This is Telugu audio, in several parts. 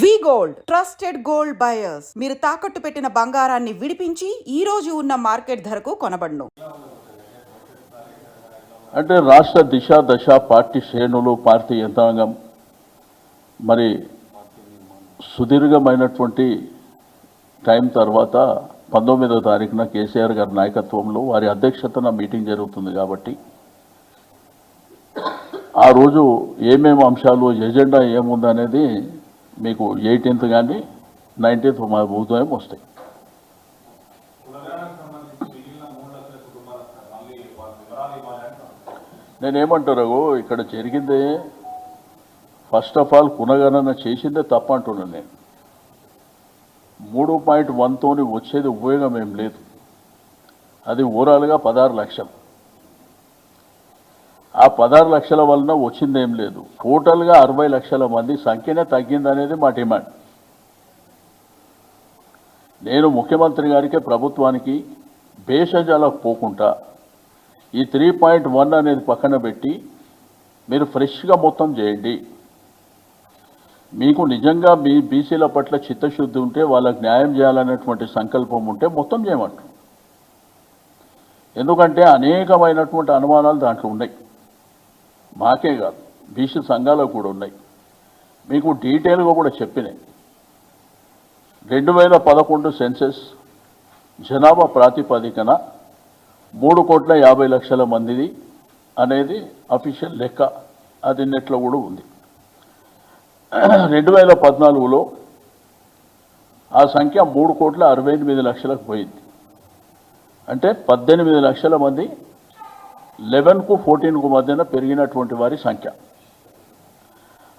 We gold trusted gold buyers. మీరు తాకట్టు పెట్టిన బంగారాన్ని విడిపించి ఈ రోజు ఉన్న మార్కెట్ ధరకు కొనబడును. అంటే రాష్ట్ర దిశ దశ పార్టీ శ్రేణులు పార్టీ యంత్రాంగం మరి సుదీర్ఘమైనటువంటి టైం తర్వాత పంతొమ్మిదవ తారీఖున కేసీఆర్ గారి నాయకత్వంలో వారి అధ్యక్షతన మీటింగ్ జరుగుతుంది కాబట్టి ఆ రోజు ఏమేమి అంశాలు ఎజెండా ఏముందనేది మీకు ఎయిటీన్త్ కానీ నైన్టీన్త్ మా ఉదయం వస్తాయి. నేనేమంటారు ఇక్కడ జరిగిందే ఫస్ట్ ఆఫ్ ఆల్ పునగణన చేసిందే తప్ప అంటున్నాను నేను. మూడు పాయింట్ వన్తోని వచ్చేది ఉపయోగం ఏం లేదు. అది ఓవరాల్గా పదహారు లక్షలు. ఆ పదహారు లక్షల వలన వచ్చిందేం లేదు. టోటల్గా అరవై లక్షల మంది సంఖ్యనే తగ్గిందనేది మా డిమాండ్. నేను ముఖ్యమంత్రి గారికి ప్రభుత్వానికి భేషజాలకు పోకుండా ఈ త్రీ పాయింట్ వన్ అనేది పక్కన పెట్టి మీరు ఫ్రెష్గా మొత్తం చేయండి. మీకు నిజంగా మీ బీసీల పట్ల చిత్తశుద్ధి ఉంటే వాళ్ళకి న్యాయం చేయాలనేటువంటి సంకల్పం ఉంటే మొత్తం చేయమంటారు ఎందుకంటే అనేకమైనటువంటి అనుమానాలు దాంట్లో ఉన్నాయి. మాకే కాదు బీసీ సంఘాలు కూడా ఉన్నాయి. మీకు డీటెయిల్గా కూడా చెప్పినాయి. రెండు వేల పదకొండు సెన్సెస్ జనాభా ప్రాతిపదికన మూడు కోట్ల యాభై లక్షల మందిది అనేది అఫీషియల్ లెక్క. అది నెట్లో కూడా ఉంది. రెండు వేల పద్నాలుగులో ఆ సంఖ్య మూడు కోట్ల అరవై ఎనిమిది లక్షలకు పోయింది. అంటే పద్దెనిమిది లక్షల మంది లెవెన్కు ఫోర్టీన్కు మధ్యన పెరిగినటువంటి వారి సంఖ్య.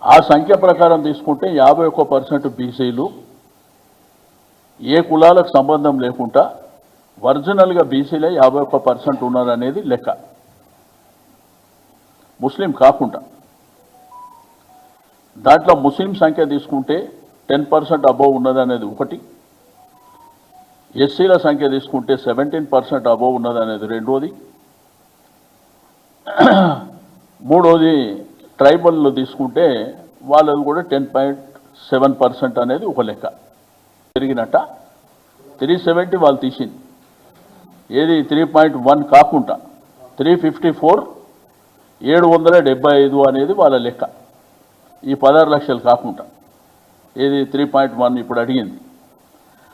ఆ సంఖ్య ప్రకారం తీసుకుంటే యాభై ఒక్క పర్సెంట్ బీసీలు ఏ కులాలకు సంబంధం లేకుండా ఒరిజినల్గా బీసీలే యాభై ఒక్క పర్సెంట్ ఉన్నారనేది లెక్క. ముస్లిం కాకుండా. దాంట్లో ముస్లిం సంఖ్య తీసుకుంటే టెన్ పర్సెంట్ అబోవ్ ఉన్నదనేది ఒకటి. ఎస్సీల సంఖ్య తీసుకుంటే సెవెంటీన్ పర్సెంట్ అబోవ్ ఉన్నదనేది రెండోది. మూడోది ట్రైబల్లో తీసుకుంటే వాళ్ళది కూడా టెన్ పాయింట్ సెవెన్ పర్సెంట్ అనేది ఒక లెక్క. పెరిగినట్ట. త్రీ సెవెంటీ వాళ్ళు తీసింది. ఏది త్రీ పాయింట్ వన్ కాకుండా త్రీ ఫిఫ్టీ ఫోర్ ఏడు వందల డెబ్బై ఐదు అనేది వాళ్ళ లెక్క. ఈ పదహారు లక్షలు కాకుండా ఏది త్రీ పాయింట్ వన్ ఇప్పుడు అడిగింది.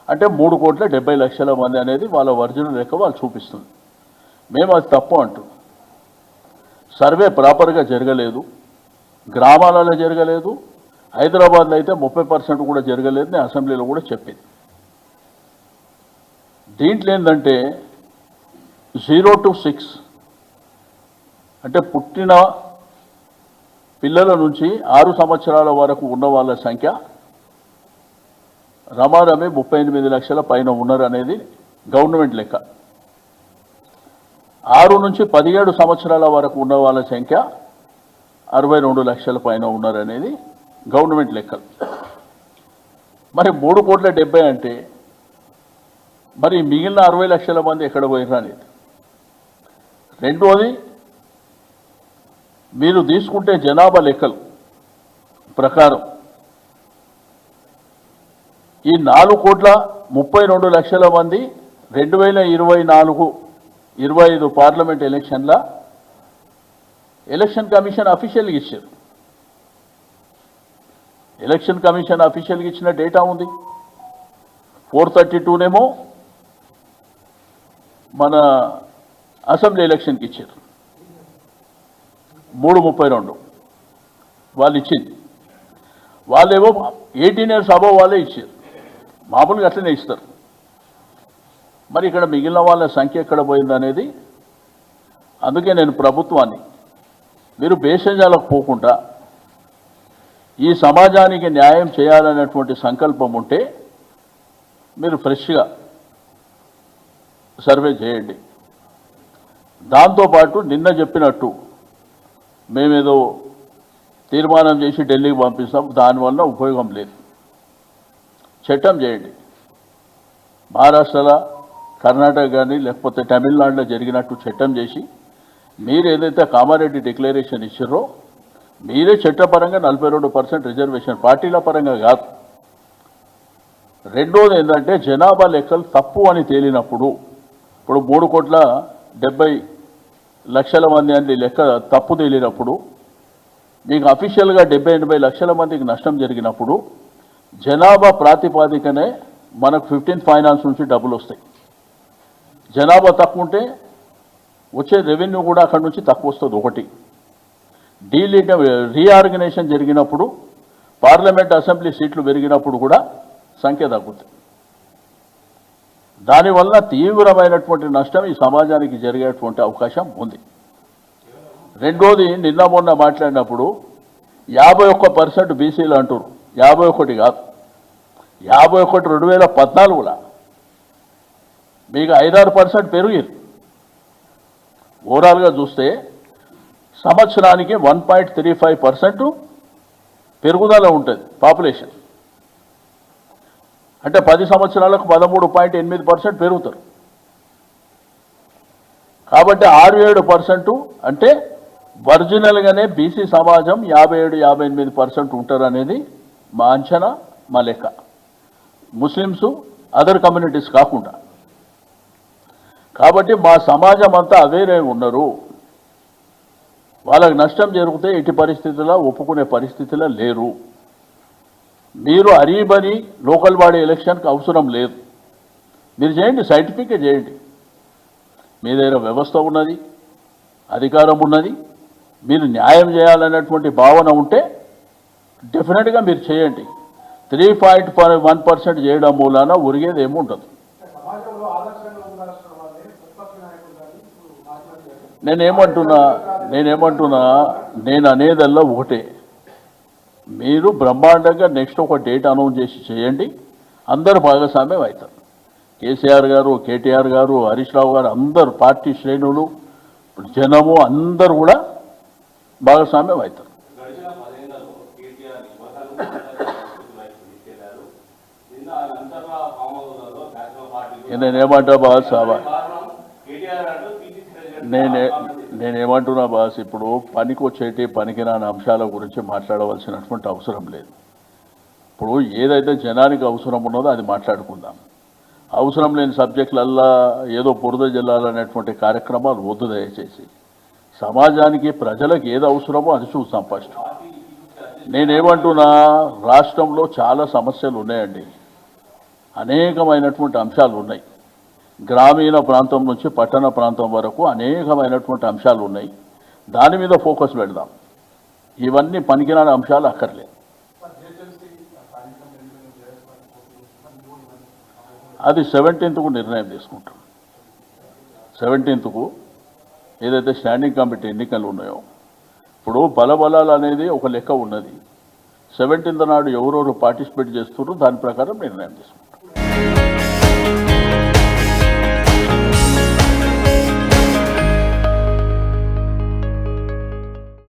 అంటే మూడు కోట్ల డెబ్బై లక్షల మంది అనేది వాళ్ళ ఒరిజినల్ లెక్క వాళ్ళు చూపిస్తుంది. మేము అది తప్పు అంటూ సర్వే ప్రాపర్గా జరగలేదు. గ్రామాలలో జరగలేదు. హైదరాబాద్లో అయితే ముప్పై పర్సెంట్ కూడా జరగలేదని అసెంబ్లీలో కూడా చెప్పింది. దీంట్లో ఏంటంటే జీరో టు సిక్స్ అంటే పుట్టిన పిల్లల నుంచి ఆరు సంవత్సరాల వరకు ఉన్న వాళ్ళ సంఖ్య రమారమి ముప్పై ఎనిమిది లక్షల పైన ఉన్నారనేది గవర్నమెంట్ లెక్క. ఆరు నుంచి పదిహేడు సంవత్సరాల వరకు ఉన్న వాళ్ళ సంఖ్య అరవై రెండు లక్షల పైన ఉన్నారనేది గవర్నమెంట్ లెక్కలు. మరి మూడు కోట్ల డెబ్బై అంటే మరి మిగిలిన అరవై లక్షల మంది ఎక్కడ పోయినా అనేది? రెండోది మీరు తీసుకుంటే జనాభా లెక్కలు ప్రకారం ఈ నాలుగు కోట్ల ముప్పై రెండు లక్షల మంది రెండు వేల ఇరవై నాలుగు ఇరవై ఐదు పార్లమెంట్ ఎలక్షన్ల ఎలక్షన్ కమిషన్ అఫీషియల్గా ఇచ్చారు. ఎలక్షన్ కమిషన్ అఫీషియల్గా ఇచ్చిన డేటా ఉంది. ఫోర్ థర్టీ టూనేమో మన అసెంబ్లీ ఎలక్షన్కి ఇచ్చారు. మూడు ముప్పై రెండు వాళ్ళు ఇచ్చింది. వాళ్ళేమో ఎయిటీన్ ఇయర్స్ అబవ్ వాళ్ళే ఇచ్చారు. మామూలుగా అట్లనే ఇస్తారు. మరి ఇక్కడ మిగిలిన వాళ్ళ సంఖ్య ఎక్కడ పోయిందనేది అందుకే నేను ప్రభుత్వాన్ని మీరు భేషజాలకు పోకుండా ఈ సమాజానికి న్యాయం చేయాలనేటువంటి సంకల్పం ఉంటే మీరు ఫ్రెష్గా సర్వే చేయండి. దాంతోపాటు నిన్న చెప్పినట్టు మేమేదో తీర్మానం చేసి ఢిల్లీకి పంపిస్తాం దానివల్ల ఉపయోగం లేదు. చట్టం చేయండి. మహారాష్ట్రలో కర్ణాటక కానీ లేకపోతే తమిళనాడులో జరిగినట్టు చట్టం చేసి మీరు ఏదైతే కామారెడ్డి డిక్లరేషన్ ఇచ్చారో మీరే చట్టపరంగా నలభై రెండు పర్సెంట్ రిజర్వేషన్ పార్టీల పరంగా కాదు. రెండోది ఏంటంటే జనాభా లెక్కలు తప్పు అని తేలినప్పుడు ఇప్పుడు మూడు కోట్ల డెబ్బై లక్షల మంది అని లెక్క తప్పు తేలినప్పుడు మీకు అఫీషియల్గా డెబ్బై ఎనభై లక్షల మందికి నష్టం జరిగినప్పుడు జనాభా ప్రాతిపాదికనే మనకు ఫిఫ్టీన్త్ ఫైనాన్స్ నుంచి డబ్బులు వస్తాయి. జనాభా తక్కువ ఉంటే వచ్చే రెవెన్యూ కూడా అక్కడి నుంచి తక్కువ వస్తుంది ఒకటి డీలింగ్ రీఆర్గనైజేషన్ జరిగినప్పుడు పార్లమెంట్ అసెంబ్లీ సీట్లు పెరిగినప్పుడు కూడా సంఖ్య తగ్గుతుంది. దానివల్ల తీవ్రమైనటువంటి నష్టం ఈ సమాజానికి జరిగేటువంటి అవకాశం ఉంది. రెండోది నిన్న మొన్న మాట్లాడినప్పుడు యాభై ఒక్క పర్సెంట్ బీసీలు అంటారు యాభై ఒకటి కాదు. యాభై ఒకటి రెండు వేల పద్నాలుగులా? మీకు ఐదారు పర్సెంట్ పెరిగింది ఓవరాల్గా చూస్తే సంవత్సరానికి one point three five percent పెరుగుదల ఉంటుంది పాపులేషన్. అంటే పది సంవత్సరాలకు పదమూడు పాయింట్ ఎనిమిది పర్సెంట్ పెరుగుతారు. కాబట్టి ఆరు ఏడు పర్సెంట్ అంటే ఒరిజినల్గానే బీసీ సమాజం యాభై ఏడు యాభై ఎనిమిది పర్సెంట్ ఉంటారు అనేది మా అంచనా మా లెక్క. ముస్లిమ్స్ అదర్ కమ్యూనిటీస్ కాకుండా. కాబట్టి మా సమాజం అంతా అవేరే ఉన్నారు వాళ్ళకి నష్టం జరిగితే ఎట్టి పరిస్థితుల్లో ఒప్పుకునే పరిస్థితిలో లేరు. మీరు అరీబని లోకల్ బాడీ ఎలక్షన్కి అవసరం లేదు. మీరు చేయండి సైంటిఫిక్గా చేయండి. మీ దగ్గర వ్యవస్థ ఉన్నది అధికారం ఉన్నది. మీరు న్యాయం చేయాలనేటువంటి భావన ఉంటే డెఫినెట్గా మీరు చేయండి. త్రీ పాయింట్ వన్ పర్సెంట్ చేయడం మూలాన ఒరిగేది ఏముంటుంది నేనేమంటున్నా నేనేమంటున్నా నేను అనేదల్లా ఒకటే. మీరు బ్రహ్మాండంగా నెక్స్ట్ ఒక డేట్ అనౌన్స్ చేసి చేయండి అందరు భాగస్వామ్యం అవుతారు. కేసీఆర్ గారు కేటీఆర్ గారు హరీష్ రావు గారు అందరు పార్టీ శ్రేణులు జనము అందరు కూడా భాగస్వామ్యం అవుతారు. నేనేమంటా పదేళ్ళలో కేటీఆర్ నేనే నేనేమంటున్నా బాస్ ఇప్పుడు పనికి వచ్చేటి పనికిరాని అంశాల గురించి మాట్లాడవలసినటువంటి అవసరం లేదు. ఇప్పుడు ఏదైతే జనానికి అవసరం ఉన్నదో అది మాట్లాడుకుందాం. అవసరం లేని సబ్జెక్టులల్లా ఏదో బురద జిల్లాలనేటువంటి కార్యక్రమాలు వద్దు దయచేసి. సమాజానికి ప్రజలకు ఏది అవసరమో అది చూస్తాం ఫస్ట్. నేనేమంటున్నా రాష్ట్రంలో చాలా సమస్యలు ఉన్నాయండి. అనేకమైనటువంటి అంశాలు ఉన్నాయి. గ్రామీణ ప్రాంతం నుంచి పట్టణ ప్రాంతం వరకు అనేకమైనటువంటి అంశాలు ఉన్నాయి. దాని మీద ఫోకస్ పెడదాం. ఇవన్నీ పనికిరాని అంశాలు అక్కర్లేదు అది సెవెంటీన్త్కు నిర్ణయం తీసుకుంటాం. సెవెంటీన్త్కు ఏదైతే స్టాండింగ్ కమిటీ ఎన్నికలు ఉన్నాయో ఇప్పుడు బలబలాలు అనేది ఒక లెక్క ఉన్నది. సెవెంటీన్త్ నాడు ఎవరెవరు పార్టిసిపేట్ చేస్తున్నారో దాని ప్రకారం నిర్ణయం తీసుకుంటాం.